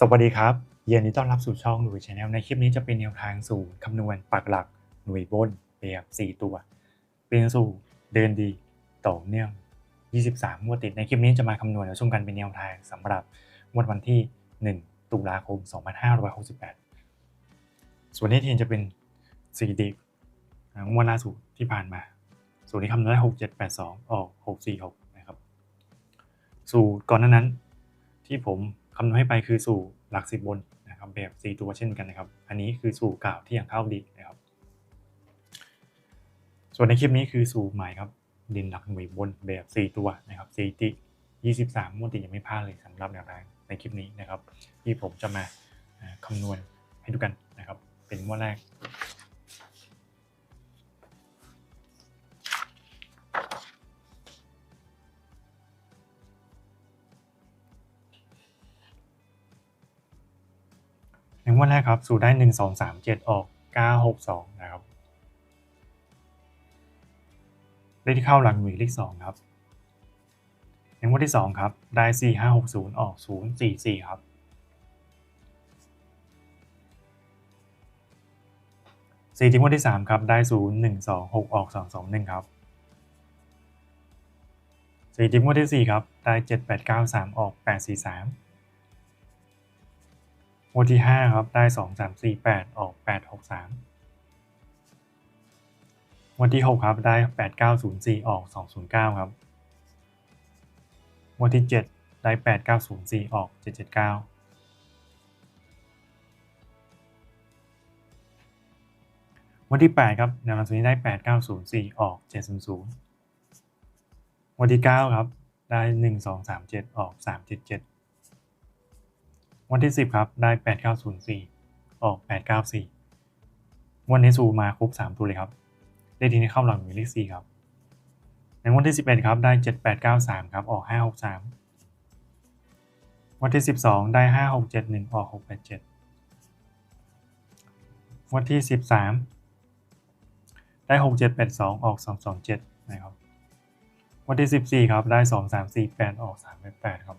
สวัสดีครับ เย็นนี้ต้อนรับสู่ช่องหน่ยชาแนลในคลิปนี้จะเป็นแนวทางสู่คำนวณปักหลักหน่วยบนแบบ4ตัว เป็นสู่เดินดีต่อเนื่อง 23งวดติดในคลิปนี้จะมาคำนวณและชมกันเป็นแนวทางสำหรับงวดวันที่ 1 ตุลาคม 2568 ส่วนนี้ทีนจะเป็นสถิติงวดล่าสุดที่ผ่านมา ส่วนที่คำนวณได้6 7 8 2 ออก 6 4 6 นะครับ สู่ก่อนหน้านั้นที่ผม คำนวณให้ไปคือสู่หลักสิบบนนะครับแบบ 4 ตัวเช่นกันนะครับ อันนี้คือสู่เก่าที่ยังเข้าดีนะครับ ส่วนในคลิปนี้คือสู่ใหม่ครับดินหลักหน่วยบนแบบ 4 ตัวนะครับสติ23มวดติยังไม่พลาดเลยสำหรับแนวทางในคลิปนี้นะครับ ที่ผมจะมาคำนวณให้ดูกันนะครับ เป็นงวดแรก งวดแรกครับ สูตรได้หนึ่งสองสามเจ็ดออกเก้าหกสองนะครับ เลขที่เข้าหลังหน่วยเลขสองครับในงวดที่สองครับ ได้สี่ห้าหกศูนย์ออกศูนย์สี่สี่ครับสี่ที่งวดที่สามครับ ได้ศูนย์หนึ่งสองหกออกสองสองหนึ่งครับสี่ที่งวดที่สี่ครับ ได้เจ็ดแปดเก้าสามออกแปดสี่สาม งวดที่ห้าครับได้สองสามสี่แปดออกแปดหกสามงวดที่หกครับได้แปดเก้าศูนย์สี่ออกสองศูนย์เก้าครับงวดที่เจ็ดได้แปดเก้าศูนย์สี่ออกเจ็ดเจ็ดเก้างวดที่แปดครับแนวรับนี้ได้แปดเก้าศูนย์สี่ออกเจ็ดศูนย์ศูนย์งวดที่เก้าครับได้หนึ่งสองสามเจ็ดออกสามเจ็ดเจ็ด วันที่ 10 ครับ ได้ 8904 ออก 894 วันนี้สูมาครบ 3 ตัวเลยครับ เลขที่นี้เข้าหลังมีเลข4ครับ ในวันที่ 11 ครับ ได้ 7893 ครับ ออก 563 วันที่ 12 ได้ 5671 ออก 687 วันที่ 13 ได้ 6782 ออก 227 นะครับ วันที่ 14 ครับ ได้ 2348 ออก 388 ครับ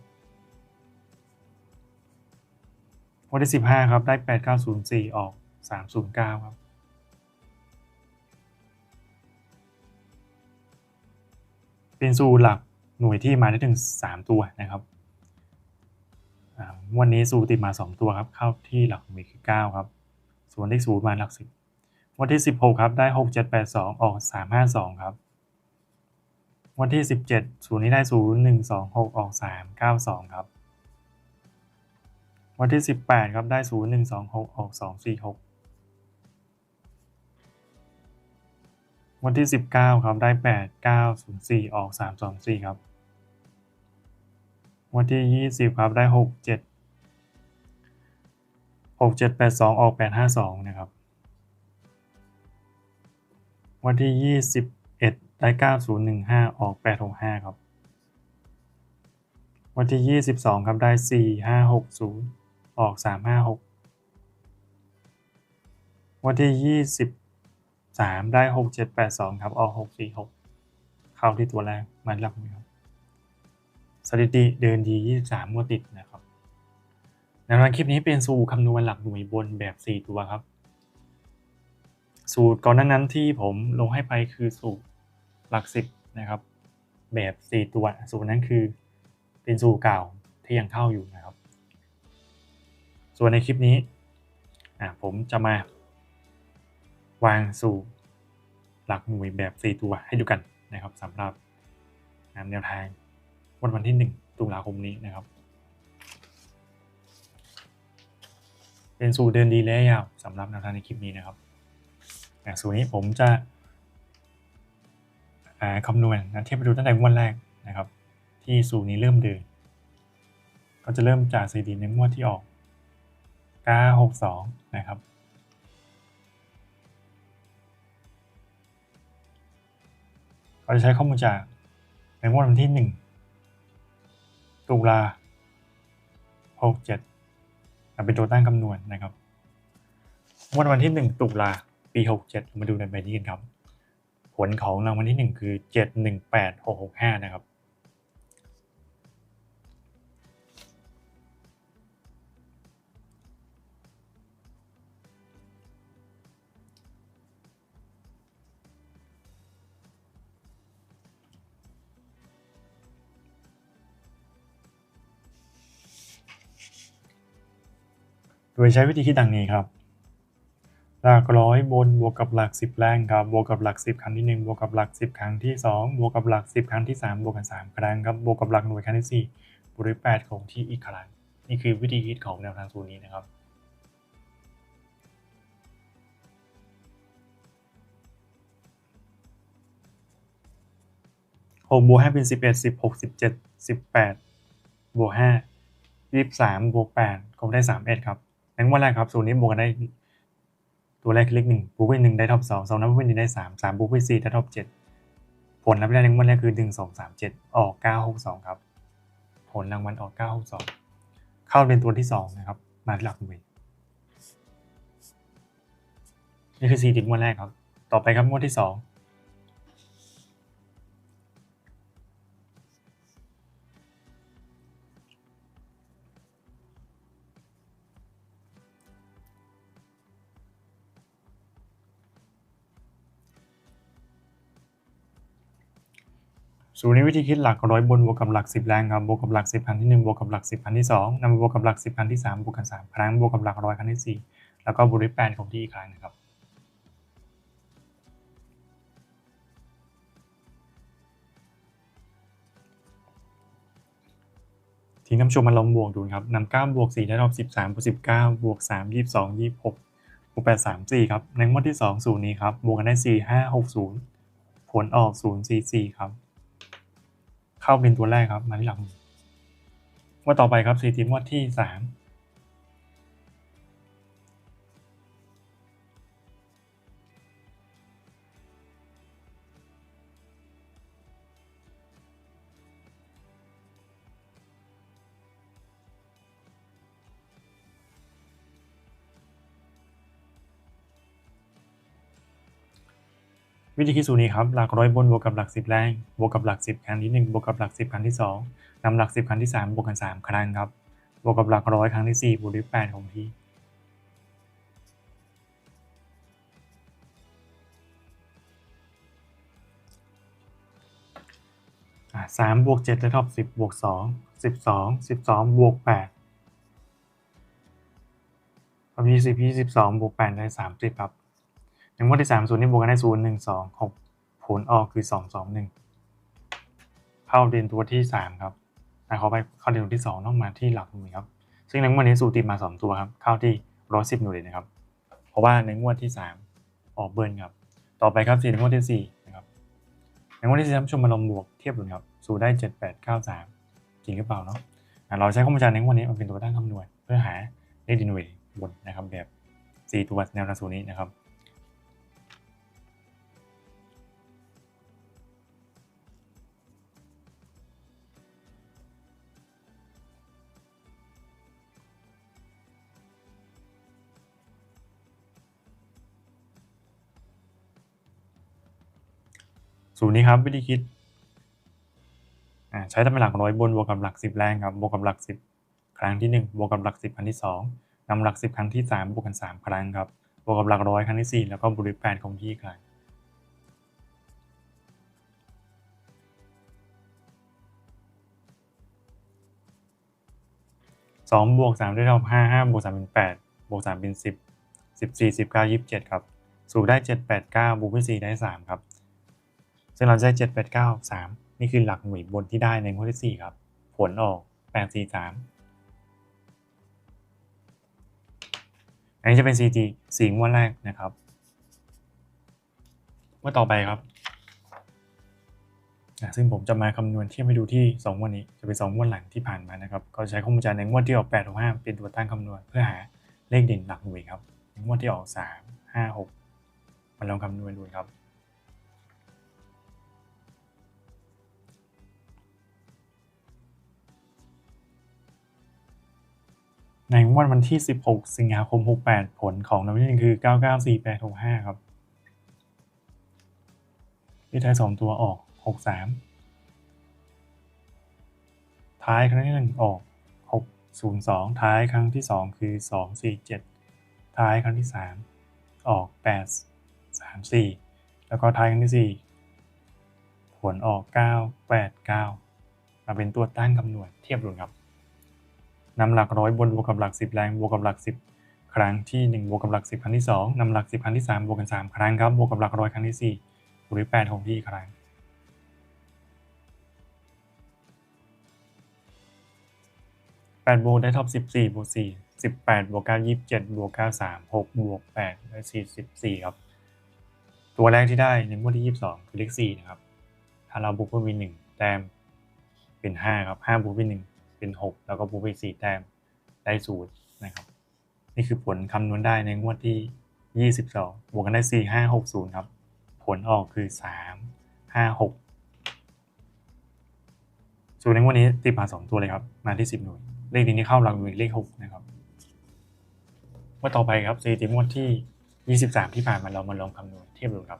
วันที่15ครับ ได้8904ออก309ครับ เป็นสูหลักหน่วยที่มาได้ถึง3ตัวนะครับวันนี้สูติดมา2ตัวครับ เข้าที่หลักหน่วยคือ9ครับ ส่วนเลขศูนย์มาหลัก10วันที่16ครับ ได้6782ออก352ครับ วันที่17ศูนย์นี้ได้0126ออก392ครับ วันที่ 18 ครับ ได้ 0 1 2 6 ออก 2 4 6 วันที่ 19 ครับ ได้ 8 9 0 4 ออก 3 2 4 ครับ วันที่ 20 ครับ ได้ 6 7 6 7 8 2 ออก 8 5 2 นะครับ วันที่ 21 ได้ 9 0 1 5 ออก 8 6 5 ครับ วันที่ 22 ครับ ได้ 4560 4 5 6 0ออก356วันที่23ได้6782ครับ ออก646เข้าที่ตัวแรกมันรับครับสถิติเดินดี23งวดติดนะครับในวันคลิปนี้เป็นสูตรคำนวณหลักหน่วยบนแบบ 4 ตัวครับ สูตรก่อนน้านั้นที่ผมลงให้ไปคือสูตรหลัก 10 นะครับ แบบ 4 ตัว สูตรนั้นคือเป็นสูตรเก่าที่ยังเข้าอยู่นะครับ ส่วนในคลิปนี้ผมจะมาวางสู่หลักหน่วยแบบ 4 ตัวให้ดูกันนะครับสำหรับแนวทางวันวันที่ 1 ตุลาคมนี้นะครับ เป็นสูตรเดินดีและยาวสำหรับแนวทางในคลิปนี้นะครับสูตรนี้ผมจะคำนวณนะเทียบไปดูตั้งแต่วันแรกนะครับ ที่สูตรนี้เริ่มเดิน ก็จะเริ่มจากสถิติในงวดที่ออก 962 นะครับ เราจะใช้ข้อมูลจากในงวดวันที่ 1 ตุลา67เป็นตัวตั้งคำนวณนะครับงวดวันที่ 1 ตุลาปี 67 มาดูในใบนี้กันครับ ผลของรางวัลที่ 1 คือ 718665 นะครับ ดยใช้วิธีคิดดังนี้ครับ หลักร้อยบนบวกกับหลักสิบแรงครับ บวกกับหลักสิบครั้งที่หนึ่งบวกกับหลักสิบครั้งที่สองบวกกับหลักสิบครั้งที่สามบวกกันสามครั้งครับ บวกกับหลักหน่วยครั้งที่สี่บวกด้วยแปดคงที่อีกครั้ง นี่คือวิธีคิดของแนวทางสูตรนี้นะครับหกบวกห้าเป็นสิบเอ็ดสิบหกสิบเจ็ดสิบแปดบวกห้ายี่สิบสามบวกแปดก็ได้สามเอ็ดครับ งั้นวันแรกครับสูตรนี้บวกกันได้ตัวแรกคือเลขหนึ่งบวกไปหนึ่งได้ท็อปสองสองนับไปหนึ่งได้สามสามบวกไปสี่ได้ท็อปเจ็ดผลลัพธ์แรกในวันแรกคือหนึ่งสองสามเจ็ดออกเก้าหกสองครับ ผลรางวัลออกเก้าหกสองเข้าเป็นตัวที่สองนะครับ มาหลักหน่วยนี่คือสี่ติดงวดแรกครับ ต่อไปครับงวดที่สอง สูตรนี้วิธีคิดหลักร้อยบนบวกกับหลักสิบแรงครับบวกกับหลักสิบครั้งที่หนึ่งบวกกับหลักสิบครั้งที่สองนำมาบวกกับหลักสิบครั้งที่สามบวกกันสามครั้งบวกกับหลักร้อยครั้งที่สี่แล้วก็บวกด้วยแปดของที่อีกครั้งนะครับทีน้ำชมมาลองบวกดูครับนำเก้าบวกสี่ได้รอบสิบสามบวกสิบเก้าบวกสามยี่สิบสองยี่สิบหกบวกแปดสามสี่ครับในงวดที่สองสูตรนี้ครับบวกกันได้สี่ห้าหกศูนย์ผลออกศูนย์สี่สี่ครับ เข้าเป็นตัวแรกครับมาที่หลังว่าต่อไปครับสี่ทีมงวดที่สาม วิธีคิดสูตรนี้ครับหลักร้อยบนบวกกับหลักสิบแรงบวกกับหลักสิบครั้งที่หนึ่งบวกกับหลักสิบครั้งที่สองนำหลักสิบครั้งที่สามบวกกันสามครั้งครับบวกกับหลักร้อยครั้งที่สี่บวกด้วยแปดของที่สามบวกเจ็ดได้เท่าสิบบวกสองสิบสองสิบสองบวกแปดครับยี่สิบยี่สิบสองบวกแปดได้สามสิบครับ หนึ่งวันที่สามศูนย์นี่บวกกันได้ศูนย์หนึ่งสองหกผลออกคือสองสองหนึ่งเข้าเรียนตัวที่สามครับอ่าขอไปเข้าเรียนตัวที่สองต้องมาที่หลักหน่วยครับ ซึ่งในงวดนี้สูตรติดมาสองตัวครับ เข้าที่ร้อยสิบหน่วยเลยนะครับ เพราะว่าในงวดที่สามออกเบิร์นครับ ต่อไปครับสี่ในงวดที่สี่นะครับ ในงวดที่สี่ท่านผู้ชมมาลองบวกเทียบดูนครับ สูตรได้เจ็ดแปดเก้าสามจริงหรือเปล่าเนาะเราใช้ข้อมูลจากในงวดนี้มาเป็นตัวตั้งคำนวณเพื่อหาเลขดินเวยบนนะครับแบบสี่ตัวแนวทางสูนี้นะครับ สูตรนี้ครับวิธีคิดใช้ตำแหน่งหลักร้อยบนบวกกับหลักสิบแรงครับบวกกับหลักสิบครั้งที่หนึ่งบวกกับหลักสิบครั้งที่สองนำหลักสิบครั้งที่สามบวกกันสามครั้งครับบวกกับหลักร้อยครั้งที่สี่แล้วก็บวกด้วยแปดของที่ครั้งสองบวกสามได้เท่ากับห้าห้าบวกสามเป็นแปดบวกสามเป็นสิบสิบสี่สิบเก้ายี่สิบเจ็ดครับ สูตรได้เจ็ดแปดเก้าบวกด้วยสี่ได้สามครับ ซึ่งเราได้เจ็ดแปดเก้าสามนี่คือหลักหน่วยบนที่ได้ในงวดที่สี่ครับ ผลออกแปดสี่สามอันนี้จะเป็น CG สี่งวดแรกนะครับงวดต่อไปครับ ซึ่งผมจะมาคำนวณเทียบให้ดูที่สองวดนี้ จะเป็นสองงวดหลังที่ผ่านมานะครับ ก็ใช้ข้อมูลจากในงวดที่ออกแปดหกห้าเป็นตัวตั้งคำนวณเพื่อหาเลขเด่นหลักหน่วยครับในงวดที่ออกสามห้าหกมาลองคำนวณดูครับ ในงวดวันที่ 16 สิงหาคม 68 ผลของรางวัลที่หนึ่งคือ 994865 ครับที่ท้าย 2 ตัวออก 63 ท้ายครั้งที่ 1 ออก 602 ท้ายครั้งที่ 2 คือ 247 ท้ายครั้งที่ 3 ออก 834 แล้วก็ท้ายครั้งที่ 4 ผลออก 989 มาเป็นตัวตั้งคำนวณเทียบดูครับ นำหลักร้อยบนบวกกับหลักสิบแรงบวกกับหลักสิบครั้งที่ 1 บวกกับหลัก 10 ครั้งที่ 2นำหลัก 10 ครั้งที่ 3 บวกกัน 3 ครั้งครับบวกกับหลักร้อยครั้งที่4บวกด้วย8คงที่ครั้ง 8 บวกได้ท็อป 14 บวก 4 18 บวก 9 27 บวก 9 3 6 บวก 8 ได้ 44 ครับ ตัวแรกที่ได้ในงวดที่ 22 คือเลข 4 นะครับ ถ้าเราบวกเพิ่มอีก1แต้มเป็น 5 ครับ 5 บวกไป1 เป็น6แล้วก็บวกไป4แต้มได้0นะครับ นี่คือผลคำนวณได้ในงวดที่ 22 บวกกันได้ 4 5 6 0 ครับ ผลออกคือ 3 5 6 ส่วนในงวดนี้ติดมา 2 ตัวเลยครับ มาที่ 10 หน่วย เลขนี้เข้าหลักหน่วยเลข 6 นะครับงว่าต่อไปครับสถิติงวดที่ 23 ที่ผ่านมาเรามาลองคำนวณเทียบดูครับ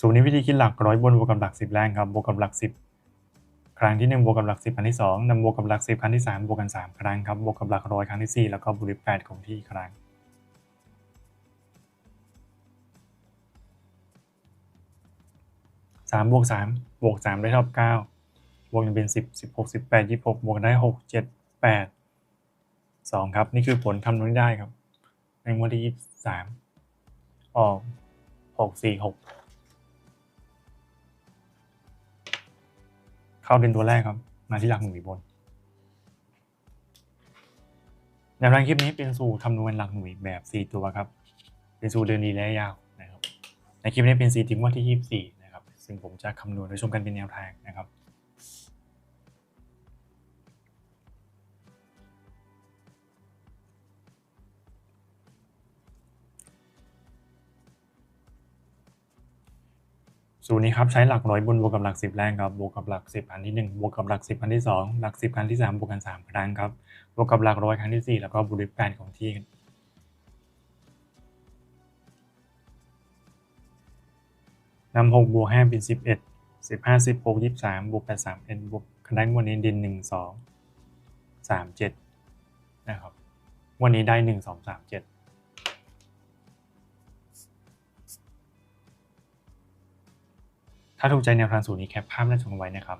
สูตรนี้วิธีคิดหลักร้อยบนบวกกับหลักสิบแรงครับบวกกับหลักสิบครั้งที่1บวกกับหลักสิบครั้งที่2นำบวกกับหลักสิบครั้งที่3บวกกัน 3 ครั้งครับบวกกับหลักร้อยครั้งที่ 4 แล้วก็บลิปแปดของที่ครั้งส3บวกส3บวกสามได้เท่ากับเก้บวกกันเป็นสิบสิบหกสิบแปดยี่หกบวกได้หกเจ็ดแปดสองครับ นี่คือผลคำนวณได้ครับ ในวันที่สามออกหกสี่หก เข้าเป็นตัวแรกครับ มาที่หลักหน่วยบนแนวทางคลิปนี้เป็นสูตรคำนวณหลักหน่วยแบบ 4 ตัวครับ เป็นสูตรเดินดีและยาวนะครับ ในคลิปนี้เป็น4ถึงวันที่ 24 นะครับ ซึ่งผมจะคำนวณโดยชมกันเป็นแนวทางนะครับ สูตรนี้ครับใช้หลักร้อยบนบวกกับหลักสิบแรงครับบวกกับหลักสิบครั้งที่หนึ่งบวกกับหลักสิบครั้งที่สองหลักสิบครั้งที่สามบวกกันสามครั้งครับบวกกับหลักร้อยครั้งที่สี่แล้วก็บวกด้วยแปดของที่นำหกบวกห้าเป็นสิบเอ็ดสิบห้าสิบหกยี่สิบสามบวกแปดสามเอ็นบวกคะแนนวันนี้ดินหนึ่งสองสามเจ็ดนะครับวันนี้ได้หนึ่งสองสามเจ็ดาถูกใจแนวทางสูตรนี้แคปภาพหน้าจอไว้นะครับ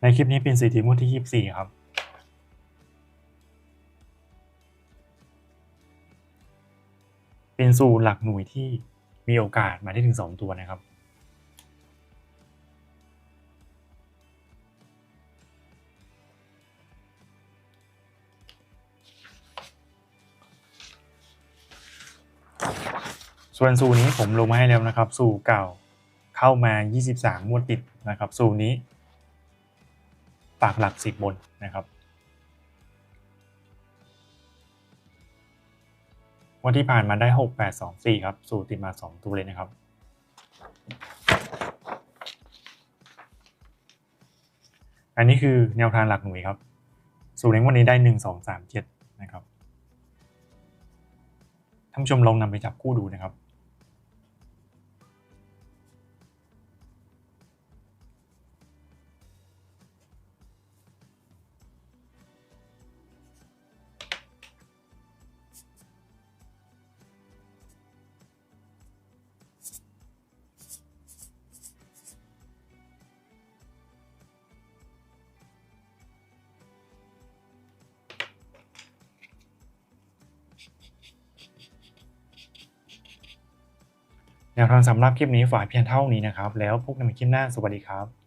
ในคลิปนี้เป็นสถิติงวดที่ 24 ครับ เป็นสูตรหลักหน่วยที่มีโอกาสมาได้ถึง 2 ตัวนะครับ ส่วนสูนี้ผมลงมาให้แล้วนะครับ สูเก่าเข้ามา 23งวดติดนะครับ สูนี้ ปากหลัก10บนนะครับ วันที่ผ่านมาได้ 6 8 2 4 ครับ สูติดมา 2 ตัวเลยนะครับอันนี้คือแนวทางหลักหน่วยครับ สูตรในวันนี้ได้1 2 3 7นะครับ ท่านผู้ชมลองนำไปจับคู่ดูนะครับ แนวทางสำหรับคลิปนี้ฝ่ายเพียงเท่านี้นะครับ แล้วพบกันใหม่คลิปหน้าสวัสดีครับ